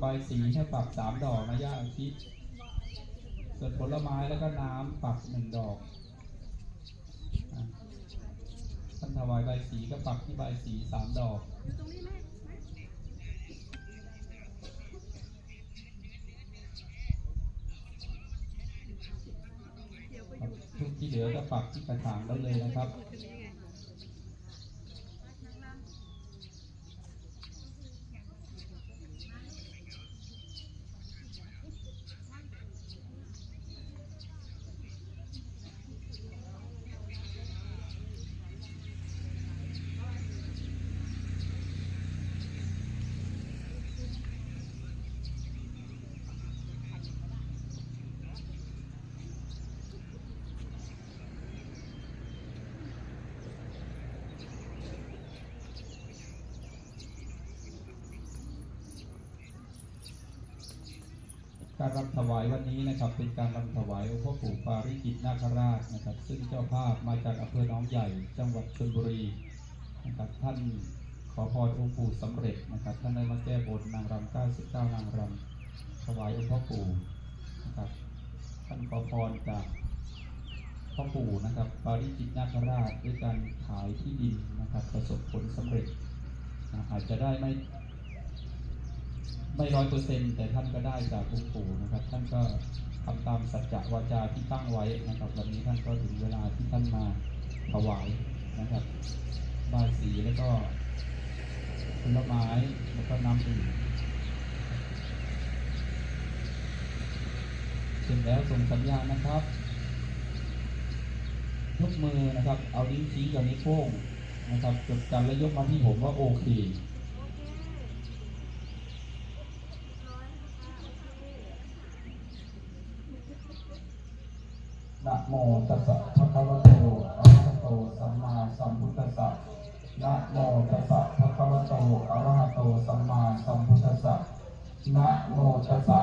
ใบสีให้ปักสามดอกนะย่าอาชิส่วนผลไม้แล้วก็น้ำปักหนึ่งดอกท่านถวายใบสีก็ปักที่ใบสีสามดอกทุกที่เหลือก็ปักที่กระถางได้เลยนะครับ การรำถวายวันนี้นะครับ เป็นการรำถวายองค์พ่อปู่ปาริจิตนาคราชนะครับ ซึ่งเจ้าภาพมาจากอำเภอหนองใหญ่ จังหวัดชลบุรีนะครับท่านขอพรองค์ปู่สำเร็จนะครับ ท่านได้มาแก้บนนางรำ99นางรำถวายองค์พ่อปู่นะครับท่านขอพรจากพ่อปู่นะครับปาริจิตนาคราชด้วยการขายที่ดินนะครับ ประสบผลสำเร็จนะอาจจะได้ไม่ ไม่ร้อยเปอร์เซ็นต์แต่ท่านก็ได้จากองค์ปู่นะครับ ท่านก็ทำตามสัจจะวาจาที่ตั้งไว้นะครับ วันนี้ท่านก็ถึงเวลาที่ท่านมาถวายนะครับบายสีแล้วก็ผลไม้แล้วก็น้ำดื่มเสร็จแล้วส่งสัญญาณนะครับยกมือนะครับ เอาลิ้นชี้กับนิ้วโป้งนะครับจดกันแล้วยกมาที่ผมว่าโอเค นะ โมตัสสะภะคะวะโตอะระหะโตสัมมาสัมพุทธัสสะนะโมตัสสะภะคะวะโตอะระหะโตสัมมาสัมพุทธัสสะนะโมตัสสะ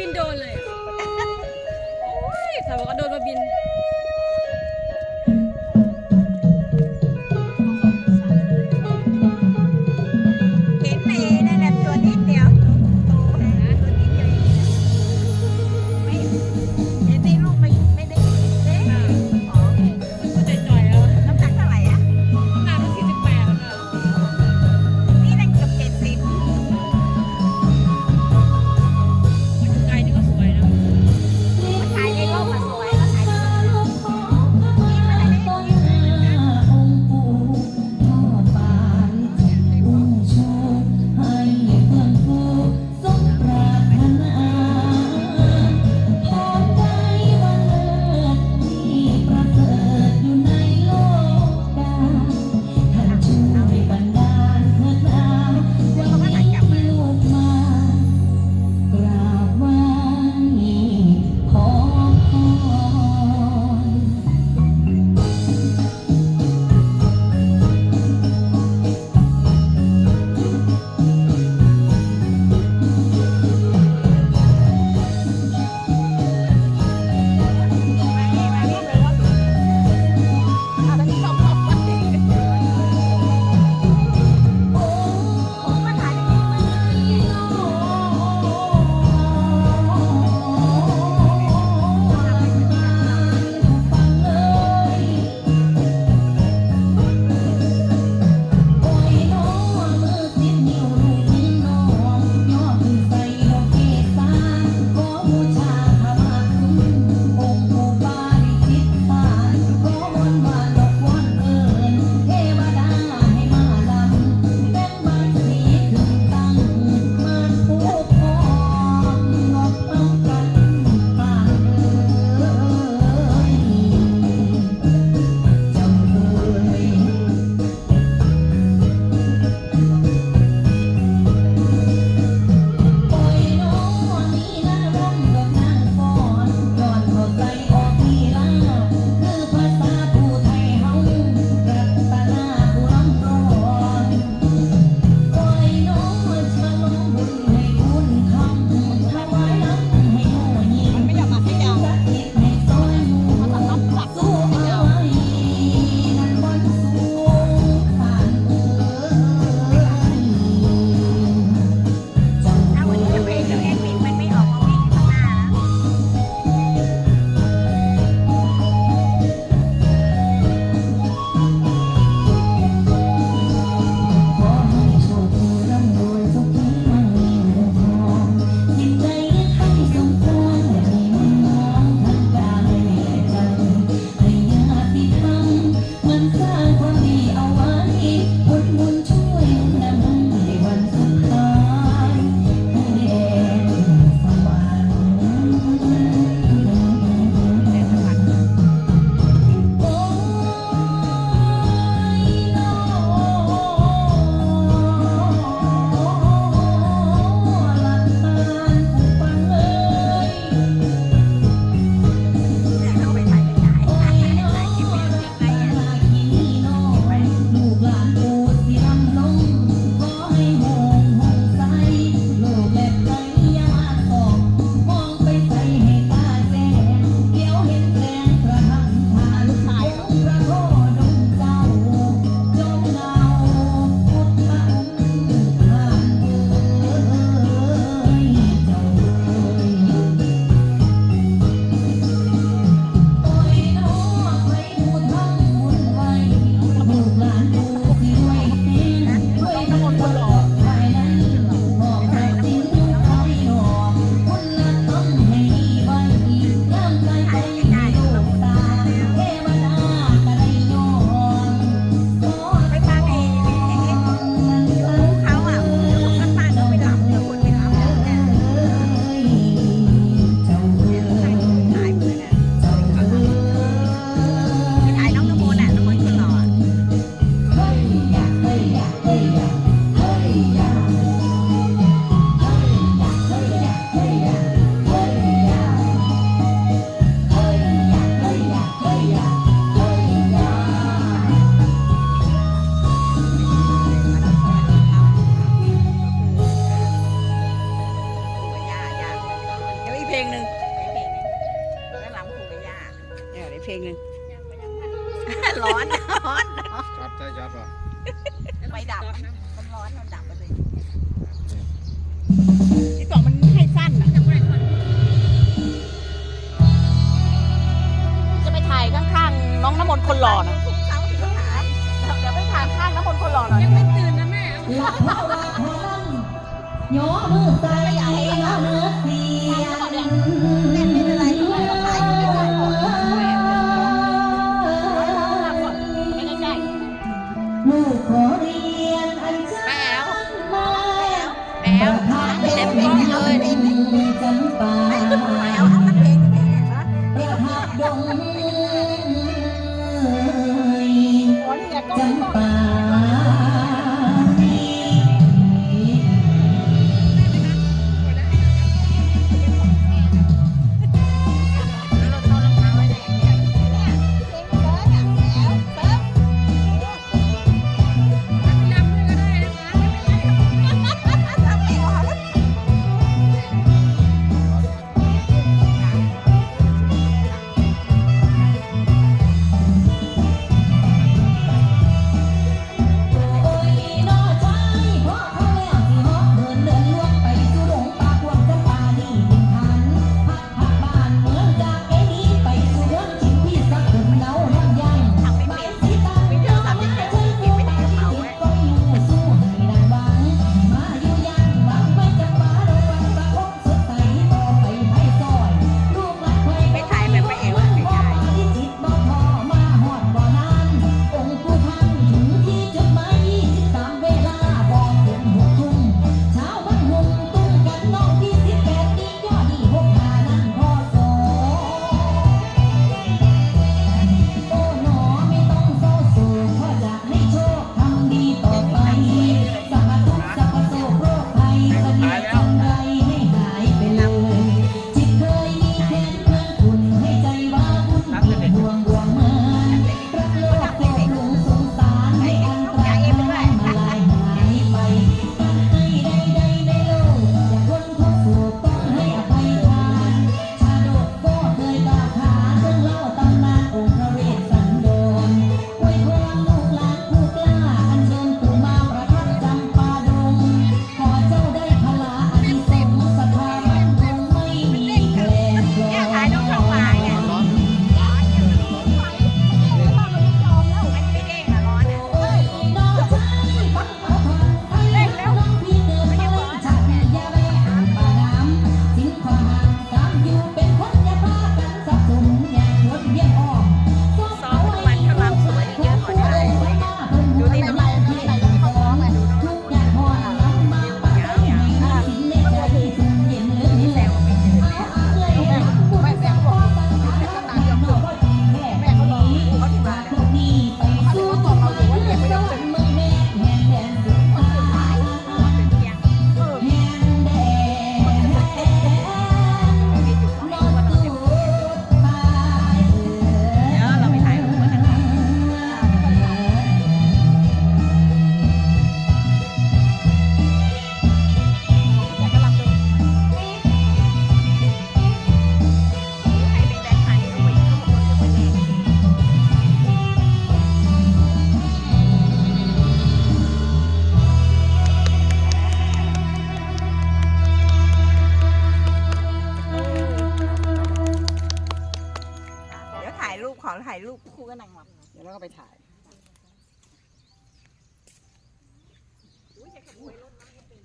บินโดนเลยโอ้ยสาวบอกว่าโดนมาบิน น้อมือใส่ไอ้น้อเนื้อ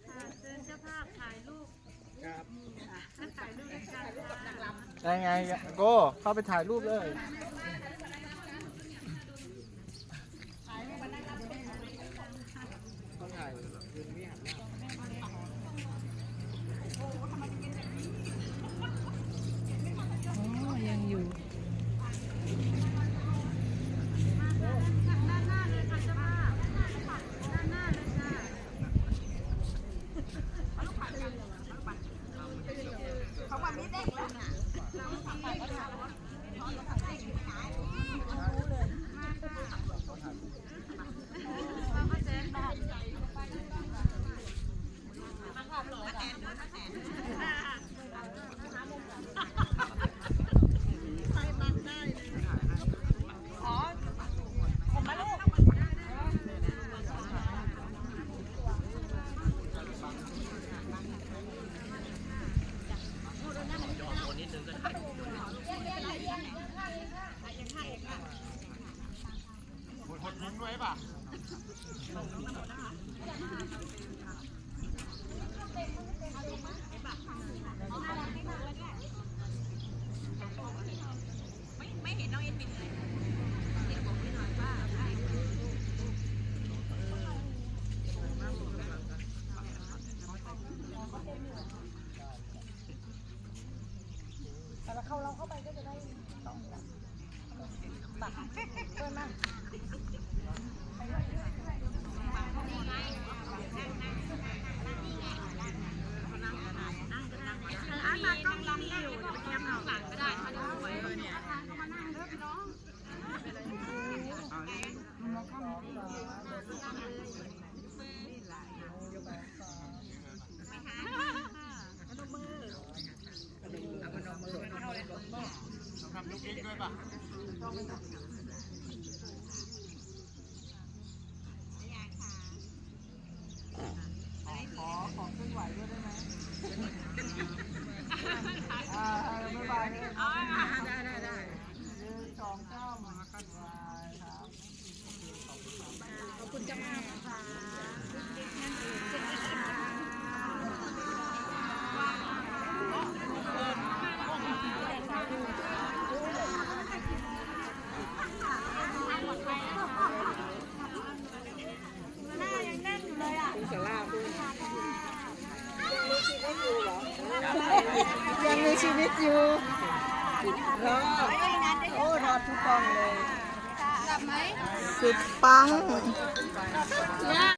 ค่ะเชิญเจ้าถ่ายรูปถ่ายรูปได้ไงโก้เข้าไปถ่ายรูปเลย Và.